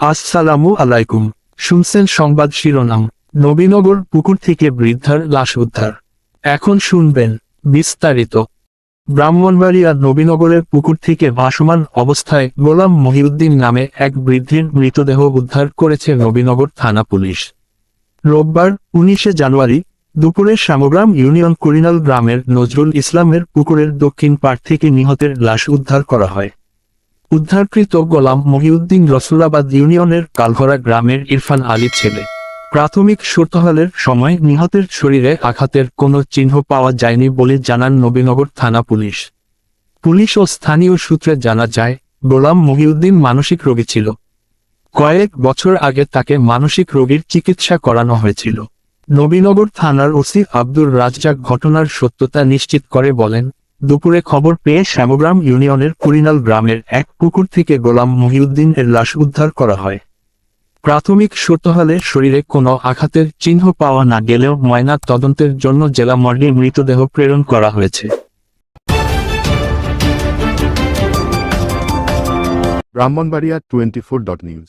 আসসালামু আলাইকুম। শুনছেন সংবাদ শিরোনাম। নবীনগর পুকুর থেকে বৃদ্ধার লাশ উদ্ধার। এখন শুনবেন বিস্তারিত। ব্রাহ্মণবাড়িয়া নবীনগরের পুকুর থেকে ভাসমান অবস্থায় গোলাম মহিউদ্দিন নামে এক বৃদ্ধির মৃতদেহ উদ্ধার করেছে নবীনগর থানা পুলিশ। রোববার উনিশে জানুয়ারি দুপুরে শ্যামগ্রাম ইউনিয়ন কুরিনাল গ্রামের নজরুল ইসলামের পুকুরের দক্ষিণ পাড় থেকে নিহতের লাশ উদ্ধার করা হয়। উদ্ধারকৃত গোলাম মহিউদ্দিন রসুলাবাদ ইউনিয়নের কালঘরা গ্রামের ইরফান আলীর ছেলে। প্রাথমিক সুরতহালের সময় নিহতের শরীরে আঘাতের কোনো চিহ্ন পাওয়া যায়নি বলে জানান নবীনগর থানা পুলিশ। পুলিশ ও স্থানীয় সূত্রে জানা যায়, গোলাম মহিউদ্দিন মানসিক রোগী ছিল। কয়েক বছর আগে তাকে মানসিক রোগীর চিকিৎসা করানো হয়েছিল। নবীনগর থানার ওসি আব্দুর রাজ্জাক ঘটনার সত্যতা নিশ্চিত করে বলেন দুপুরে খবর পেয়ে শ্যামগ্রাম ইউনিয়নের কুরিনাল গ্রামের এক পুকুর থেকে গোলাম মহিউদ্দিন এর লাশ উদ্ধার করা হয়। প্রাথমিক সুরতহালে শরীরে কোনো আঘাতের চিহ্ন পাওয়া না গেলেও ময়না তদন্তের জন্য জেলা মর্গে মৃতদেহ প্রেরণ করা হয়েছে। Brahmanbaria twenty four dot news.